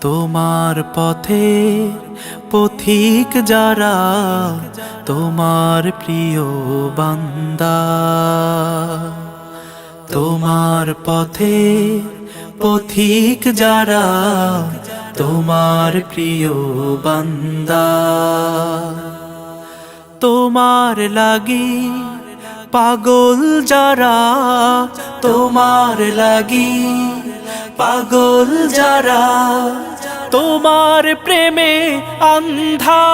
তোমার পথে পথিক যারা তোমার প্রিয় বান্দা। তোমার পথে পথিক যারা তোমার প্রিয় বান্দা। তোমার লাগি, পাগল যারা, তোমার লাগি, পাগল যারা, তোমার প্রেমে অন্ধা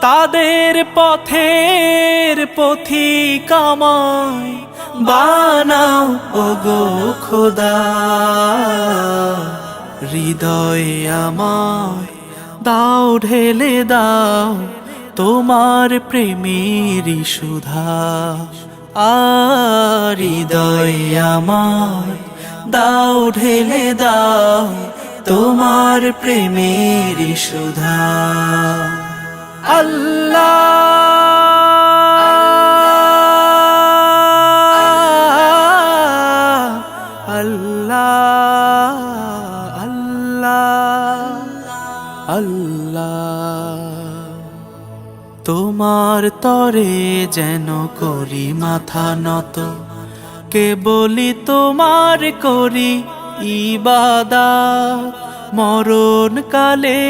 তাদের পথের পথিকামায় বানাও ওগো খোদা। হৃদয়ে আমায় দাও, ঢেলে দাও তোমার প্রেমের সুধা, আর আমায় দাও, ঢেলে দাও তোমার প্রেমের সুধা। আল্লাহ আল্লাহ আল্লাহ আল্লাহ। তোমার তরে যেন করি মাথা নত। কে বলি তোমার করি ইবাদা মরণ কালে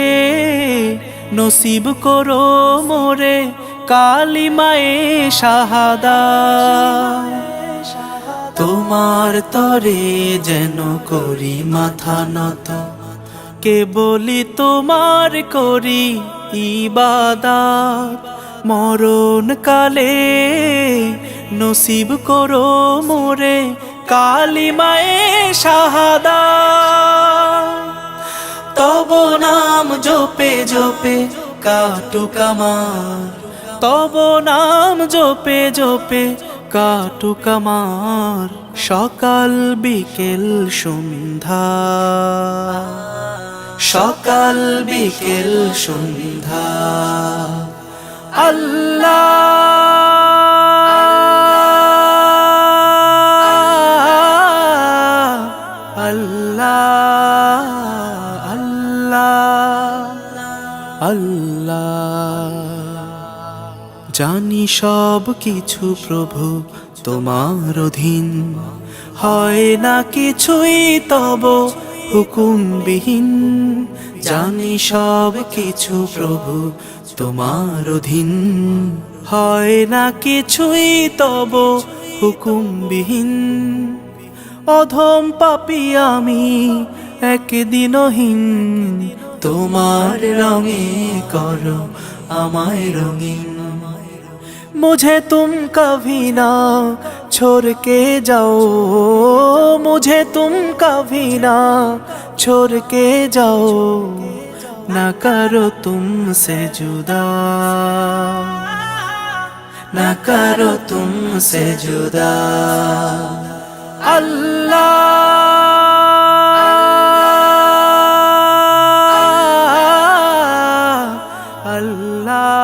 নসিব করো মোরে কালিমায়ে শাহাদা। তোমার তরে যেন করি মাথা নত। কে বলি তোমার করি ইবাদাত। মরণ কালে নসিব করো মোরে কালিমায়ে শাহাদা তব নাম জপে জপে কাটু কামার। তব নাম জপে জপে কাটু কামার। সকাল বিকেল সন্ধ্যা। সকাল বিকেল সন্ধ্যা। আল্লাহ আল্লাহ আল্লাহ আল্লাহ। জানি সব কিছু প্রভু তোমার অধীন। হয় না কিছুই তব হুকুমবিহীন। জানি সব কিছু প্রভু তোমার অধীন। হয় না কিছুই তব হুকুমবিহীন। অধম পাপি আমি একদিনহীন তোমার রঙে কর আমায় রঙিন। মুঝে তুম কভি না छोड़ के जाओ मुझे तुम कभी ना छोड़ के जाओ ना करो तुमसे जुदा ना करो तुमसे जुदा अल्लाह अल्लाह